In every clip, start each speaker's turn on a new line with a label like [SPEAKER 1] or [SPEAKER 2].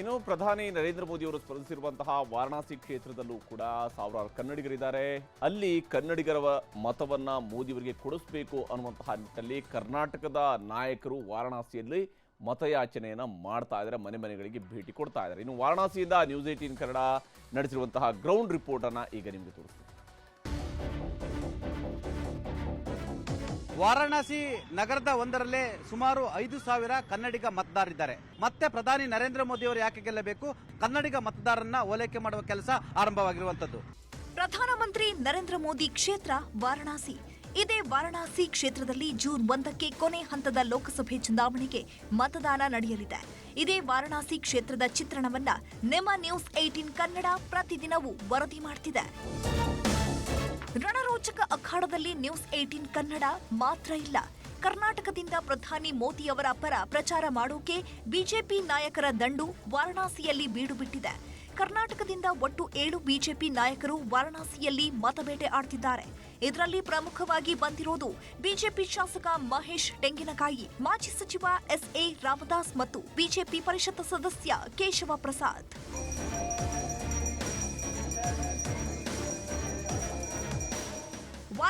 [SPEAKER 1] ಇನ್ನು ಪ್ರಧಾನಿ ನರೇಂದ್ರ ಮೋದಿ ಅವರು ಸ್ಪರ್ಧಿಸಿರುವಂತಹ ವಾರಣಾಸಿ ಕ್ಷೇತ್ರದಲ್ಲೂ ಕೂಡ ಸಾವಿರಾರು ಕನ್ನಡಿಗರಿದ್ದಾರೆ. ಅಲ್ಲಿ ಕನ್ನಡಿಗರ ಮತವನ್ನ ಮೋದಿಯವರಿಗೆ ಕೊಡಿಸಬೇಕು ಅನ್ನುವಂತಹ ನಿಟ್ಟಿನಲ್ಲಿ ಕರ್ನಾಟಕದ ನಾಯಕರು ವಾರಣಾಸಿಯಲ್ಲಿ ಮತಯಾಚನೆಯನ್ನು ಮಾಡ್ತಾ ಇದ್ದಾರೆ, ಮನೆ ಮನೆಗಳಿಗೆ ಭೇಟಿ ಕೊಡ್ತಾ ಇದ್ದಾರೆ. ಇನ್ನು ವಾರಣಾಸಿಯಿಂದ ನ್ಯೂಸ್ ಏಟೀನ್ ಕನ್ನಡ ನಡೆಸಿರುವಂತಹ ಗ್ರೌಂಡ್ ರಿಪೋರ್ಟ್ ಅನ್ನ ಈಗ ನಿಮಗೆ ತೋರಿಸ್ತೀನಿ.
[SPEAKER 2] ವಾರಾಣಸಿ ನಗರದ ಒಂದರಲ್ಲೇ ಸುಮಾರು ಐದು ಸಾವಿರ ಕನ್ನಡಿಗ ಮತದಾರರಿದ್ದಾರೆ. ಮತ್ತೆ ಪ್ರಧಾನಿ ನರೇಂದ್ರ ಮೋದಿ ಅವರು ಯಾಕೆ ಗೆಲ್ಲಬೇಕು? ಕನ್ನಡಿಗ ಮತದಾರರನ್ನ ಓಲೈಕೆ ಮಾಡುವ ಕೆಲಸ ಆರಂಭವಾಗಿರುವಂತದ್ದು
[SPEAKER 3] ಪ್ರಧಾನಮಂತ್ರಿ ನರೇಂದ್ರ ಮೋದಿ ಕ್ಷೇತ್ರ ವಾರಣಾಸಿ. ಇದೇ ವಾರಣಾಸಿ ಕ್ಷೇತ್ರದಲ್ಲಿ ಜೂನ್ ಒಂದಕ್ಕೆ ಕೊನೆ ಹಂತದ ಲೋಕಸಭೆ ಚುನಾವಣೆಗೆ ಮತದಾನ ನಡೆಯಲಿದೆ. ಇದೇ ವಾರಣಾಸಿ ಕ್ಷೇತ್ರದ ಚಿತ್ರಣವನ್ನ ನಿಮ್ಮ ನ್ಯೂಸ್ ಏಟೀನ್ ಕನ್ನಡ ಪ್ರತಿದಿನವೂ ವರದಿ ಮಾಡ್ತಿದೆ. ರಣರೋಚಕ ಅಖಾಡದಲ್ಲಿ ನ್ಯೂಸ್ ಏಟೀನ್ ಕನ್ನಡ ಮಾತ್ರ ಇಲ್ಲ. ಕರ್ನಾಟಕದಿಂದ ಪ್ರಧಾನಿ ಮೋದಿ ಅವರ ಪರ ಪ್ರಚಾರ ಮಾಡೋಕೆ ಬಿಜೆಪಿ ನಾಯಕರ ದಂಡು ವಾರಣಾಸಿಯಲ್ಲಿ ಬೀಡುಬಿಟ್ಟಿದೆ ಕರ್ನಾಟಕದಿಂದ ಒಟ್ಟು ಏಳು ಬಿಜೆಪಿ ನಾಯಕರು ವಾರಣಾಸಿಯಲ್ಲಿ ಮತಬೇಟೆ ಆಡ್ತಿದ್ದಾರೆ. ಇದರಲ್ಲಿ ಪ್ರಮುಖವಾಗಿ ಬಂದಿರೋದು ಬಿಜೆಪಿ ಶಾಸಕ ಮಹೇಶ್ ಟೆಂಗಿನಕಾಯಿ ಮಾಜಿ ಸಚಿವ ಎಸ್ಎ ರಾಮದಾಸ್ ಮತ್ತು ಬಿಜೆಪಿ ಪರಿಷತ್ ಸದಸ್ಯ ಕೇಶವ ಪ್ರಸಾದ್.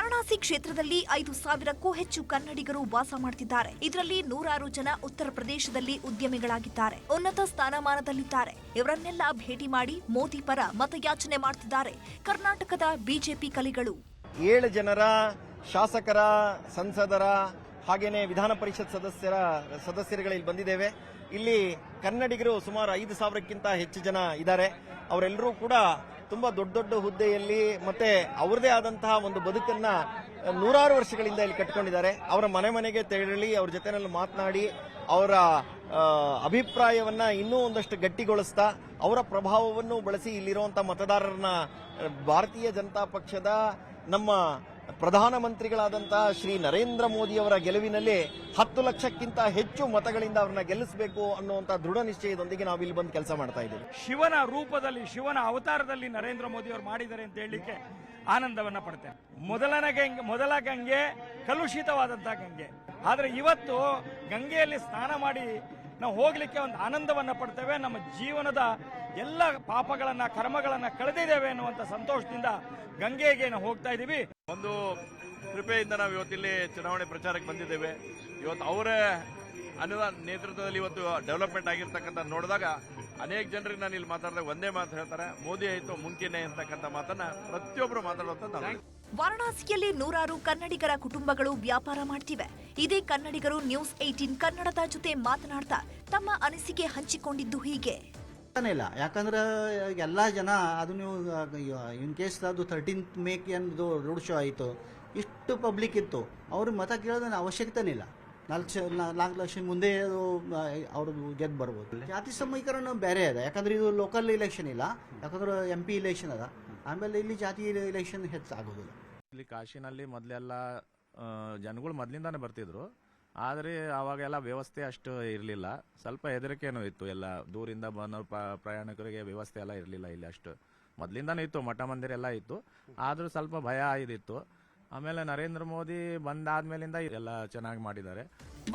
[SPEAKER 3] ವಾರಣಾಸಿ ಕ್ಷೇತ್ರದಲ್ಲಿ ಐದು ಸಾವಿರಕ್ಕೂ ಹೆಚ್ಚು ಕನ್ನಡಿಗರು ವಾಸ ಮಾಡ್ತಿದ್ದಾರೆ. ಇದರಲ್ಲಿ ನೂರಾರು ಜನ ಉತ್ತರ ಪ್ರದೇಶದಲ್ಲಿ ಉದ್ಯಮಿಗಳಾಗಿದ್ದಾರೆ. ಉನ್ನತ ಸ್ಥಾನಮಾನದಲ್ಲಿದ್ದಾರೆ. ಇವರನ್ನೆಲ್ಲ ಭೇಟಿ ಮಾಡಿ ಮೋದಿ ಪರ ಮತಯಾಚನೆ ಮಾಡ್ತಿದ್ದಾರೆ ಕರ್ನಾಟಕದ ಬಿಜೆಪಿ ಕಲಿಗಳು.
[SPEAKER 4] ಏಳು ಜನರ ಶಾಸಕರ, ಸಂಸದರ, ಹಾಗೇನೆ ವಿಧಾನ ಪರಿಷತ್ ಸದಸ್ಯರ, ಸದಸ್ಯರುಗಳು ಇಲ್ಲಿ ಬಂದಿದ್ದೇವೆ. ಇಲ್ಲಿ ಕನ್ನಡಿಗರು ಸುಮಾರು ಐದು ಸಾವಿರಕ್ಕಿಂತ ಹೆಚ್ಚು ಜನ ಇದ್ದಾರೆ. ಅವರೆಲ್ಲರೂ ಕೂಡ ತುಂಬಾ ದೊಡ್ಡ ದೊಡ್ಡ ಹುದ್ದೆಯಲ್ಲಿ ಮತ್ತೆ ಅವರದೇ ಆದಂತಹ ಒಂದು ಬದುಕನ್ನ ನೂರಾರು ವರ್ಷಗಳಿಂದ ಇಲ್ಲಿ ಕಟ್ಕೊಂಡಿದ್ದಾರೆ ಅವರ ಮನೆ ಮನೆಗೆ ತೆರಳಿ ಅವ್ರ ಜೊತೆನಲ್ಲಿ ಮಾತನಾಡಿ ಅವರ ಅಭಿಪ್ರಾಯವನ್ನ ಇನ್ನೂ ಒಂದಷ್ಟು ಗಟ್ಟಿಗೊಳಿಸ್ತಾ ಅವರ ಪ್ರಭಾವವನ್ನು ಬಳಸಿ ಇಲ್ಲಿರುವಂತಹ ಮತದಾರರನ್ನ, ಭಾರತೀಯ ಜನತಾ ಪಕ್ಷದ ನಮ್ಮ ಪ್ರಧಾನಮಂತ್ರಿಗಳಾದಂತಹ ಶ್ರೀ ನರೇಂದ್ರ ಮೋದಿ ಅವರ ಗೆಲುವಿನಲ್ಲಿ ಹತ್ತು ಲಕ್ಷಕ್ಕಿಂತ ಹೆಚ್ಚು ಮತಗಳಿಂದ ಅವ್ರನ್ನ ಗೆಲ್ಲಿಸಬೇಕು ಅನ್ನುವಂತ ದೃಢ ನಿಶ್ಚಯದೊಂದಿಗೆ ನಾವು ಇಲ್ಲಿ ಬಂದು ಕೆಲಸ ಮಾಡ್ತಾ ಇದ್ದೀವಿ.
[SPEAKER 5] ಶಿವನ ರೂಪದಲ್ಲಿ, ಶಿವನ ಅವತಾರದಲ್ಲಿ ನರೇಂದ್ರ ಮೋದಿ ಅವರು ಮಾಡಿದ್ದಾರೆ ಅಂತ ಹೇಳಲಿಕ್ಕೆ ಆನಂದವನ್ನ ಪಡ್ತೇನೆ. ಮೊದಲನೇ ಗಂಗೆ ಮೊದಲ ಗಂಗೆ ಕಲುಷಿತವಾದಂತಹ ಗಂಗೆ. ಆದ್ರೆ ಇವತ್ತು ಗಂಗೆಯಲ್ಲಿ ಸ್ನಾನ ಮಾಡಿ ನಾವು ಹೋಗ್ಲಿಕ್ಕೆ ಒಂದು ಆನಂದವನ್ನ ಪಡ್ತೇವೆ. ನಮ್ಮ ಜೀವನದ ಎಲ್ಲ ಪಾಪಗಳನ್ನ, ಕರ್ಮಗಳನ್ನ ಕಳೆದಿದ್ದೇವೆ ಅನ್ನುವಂತ ಸಂತೋಷದಿಂದ ಗಂಗೆಗೆ ನಾವು ಹೋಗ್ತಾ ಇದೀವಿ
[SPEAKER 6] ಒಂದು ಕೃಪೆಯಿಂದ ನಾವು ಇವತ್ತಿಲ್ಲಿ ಚುನಾವಣೆ ಪ್ರಚಾರಕ್ಕೆ ಬಂದಿದ್ದೇವೆ. ಇವತ್ತು ಅವರ ಅನುದಾನ ನೇತೃತ್ವದಲ್ಲಿ ಇವತ್ತು ಡೆವಲಪ್ಮೆಂಟ್ ಆಗಿರ್ತಕ್ಕಂಥ ನೋಡಿದಾಗ ಅನೇಕ ಜನರಿಗೆ ನಾನು ಇಲ್ಲಿ ಮಾತಾಡಿದಾಗ ಒಂದೇ ಮಾತು ಹೇಳ್ತಾರೆ, ಮೋದಿ ಆಯ್ತು, ಮುಂಚೆನೆ ಅಂತಕ್ಕಂಥ ಮಾತನ್ನ ಪ್ರತಿಯೊಬ್ಬರು ಮಾತಾಡುವಂತ
[SPEAKER 3] ವಾರಣಾಸಿಯಲ್ಲಿ ನೂರಾರು ಕನ್ನಡಿಗರ ಕುಟುಂಬಗಳು ವ್ಯಾಪಾರ ಮಾಡ್ತಿವೆ. ಇದೇ ಕನ್ನಡಿಗರು ನ್ಯೂಸ್ ಏಟೀನ್ ಕನ್ನಡದ ಜೊತೆ ಮಾತನಾಡ್ತಾ ತಮ್ಮ ಅನಿಸಿಕೆ ಹಂಚಿಕೊಂಡಿದ್ದು ಹೀಗೆ.
[SPEAKER 7] ಇಲ್ಲ. ಯಾಕಂದ್ರೆ ಎಲ್ಲ ಜನ, ಅದು ನೀವು ಇನ್ ಕೇಸ್ ಅದು ಥರ್ಟೀನ್ತ್ ಮೇಕ್ ಎಂದು ರೋಡ್ ಶೋ ಆಯಿತು, ಇಷ್ಟು ಪಬ್ಲಿಕ್ ಇತ್ತು, ಅವ್ರ ಮತ ಕೇಳೋದನ್ನ ಅವಶ್ಯಕತೆನೇ ಇಲ್ಲ. ನಾಲ್ಕು ನಾಲ್ಕು ಲಕ್ಷ ಮುಂದೆ ಅದು ಅವ್ರು ಗೆದ್ದು ಬರ್ಬೋದು. ಜಾತಿ ಸಮೀಕರಣ ಬೇರೆ ಅದ ಯಾಕಂದ್ರೆ ಇದು ಲೋಕಲ್ ಇಲೆಕ್ಷನ್ ಇಲ್ಲ. ಯಾಕಂದ್ರೆ ಎಂ ಪಿ ಇಲೆಕ್ಷನ್ ಅದ. ಆಮೇಲೆ ಇಲ್ಲಿ ಜಾತಿ ಇಲೆಕ್ಷನ್ ಹೆಚ್ಚಾಗೋದಿಲ್ಲ.
[SPEAKER 6] ಇಲ್ಲಿ ಕಾಶಿನಲ್ಲಿ ಮೊದಲೆಲ್ಲ ಜನಗಳು ಮೊದಲಿಂದಾನೇ ಬರ್ತಿದ್ರು. ಆದರೆ ಅವಾಗೆಲ್ಲ ವ್ಯವಸ್ಥೆ ಅಷ್ಟು ಇರಲಿಲ್ಲ. ಸ್ವಲ್ಪ ಹೆದರಿಕೆನೂ ಇತ್ತು. ಎಲ್ಲ ದೂರಿಂದ ಬಂದ ಪ್ರಯಾಣಿಕರಿಗೆ ವ್ಯವಸ್ಥೆ ಎಲ್ಲ ಇರಲಿಲ್ಲ ಇಲ್ಲಿ ಅಷ್ಟು. ಮೊದಲಿಂದನೂ ಇತ್ತು ಮಠ ಮಂದಿರ ಎಲ್ಲ ಇತ್ತು. ಆದರೂ ಸ್ವಲ್ಪ ಭಯ ಇದಿತ್ತು. ಆಮೇಲೆ ನರೇಂದ್ರ ಮೋದಿ ಬಂದಾದ್ಮೇಲಿಂದ ಎಲ್ಲ ಚೆನ್ನಾಗಿ ಮಾಡಿದ್ದಾರೆ.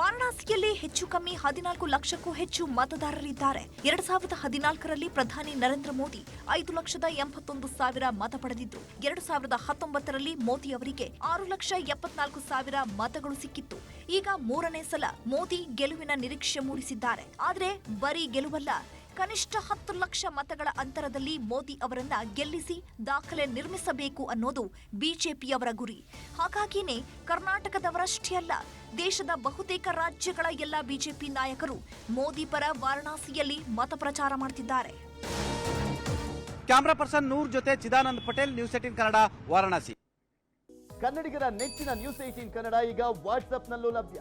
[SPEAKER 3] ವಾರಣಾಸಿಯಲ್ಲಿ ಹೆಚ್ಚು ಕಮ್ಮಿ ಹದಿನಾಲ್ಕು ಲಕ್ಷಕ್ಕೂ ಹೆಚ್ಚು ಮತದಾರರಿದ್ದಾರೆ. ಎರಡ್ ಸಾವಿರದ ಹದಿನಾಲ್ಕರಲ್ಲಿ ಪ್ರಧಾನಿ ನರೇಂದ್ರ ಮೋದಿ ಐದು ಲಕ್ಷದ ಎಂಬತ್ತೊಂದು ಸಾವಿರ ಮತ ಪಡೆದಿದ್ದು, ಎರಡು ಸಾವಿರದ ಹತ್ತೊಂಬತ್ತರಲ್ಲಿ ಮೋದಿ ಅವರಿಗೆ ಆರು ಲಕ್ಷ ಎಪ್ಪತ್ನಾಲ್ಕು ಸಾವಿರ ಮತಗಳು ಸಿಕ್ಕಿತ್ತು. ಈಗ ಮೂರನೇ ಸಲ ಮೋದಿ ಗೆಲುವಿನ ನಿರೀಕ್ಷೆ ಮೂಡಿಸಿದ್ದಾರೆ. ಆದರೆ ಬರೀ ಗೆಲುವಲ್ಲ ಕನಿಷ್ಠ ಹತ್ತು ಲಕ್ಷ ಮತಗಳ ಅಂತರದಲ್ಲಿ ಮೋದಿ ಅವರನ್ನ ಗೆಲ್ಲಿಸಿ ದಾಖಲೆ ನಿರ್ಮಿಸಬೇಕು ಅನ್ನೋದು ಬಿಜೆಪಿಯವರ ಗುರಿ. ಹಾಗಾಗಿನೇ ಕರ್ನಾಟಕದವರಷ್ಟೇ ಅಲ್ಲ ದೇಶದ ಬಹುತೇಕ ರಾಜ್ಯಗಳ ಎಲ್ಲ ಬಿಜೆಪಿ ನಾಯಕರು ಮೋದಿ ಪರ ವಾರಣಾಸಿಯಲ್ಲಿ ಮತ ಪ್ರಚಾರ ಮಾಡ್ತಿದ್ದಾರೆ.
[SPEAKER 2] ಕ್ಯಾಮ್ರಾ ಪರ್ಸನ್ ನೂರ್ ಜೊತೆ ಚಿದಾನಂದ್ ಪಟೇಲ್ ನ್ಯೂಸ್ ಏಟಿನ್ ಕನ್ನಡ ವಾರಣಾಸಿ.
[SPEAKER 4] ಕನ್ನಡಿಗರ ನೆಚ್ಚಿನ ನ್ಯೂಸ್ ಏಟಿನ್ ಕನ್ನಡ ಈಗ ವಾಟ್ಸ್ಆಪ್ನಲ್ಲೂ ಲಭ್ಯ.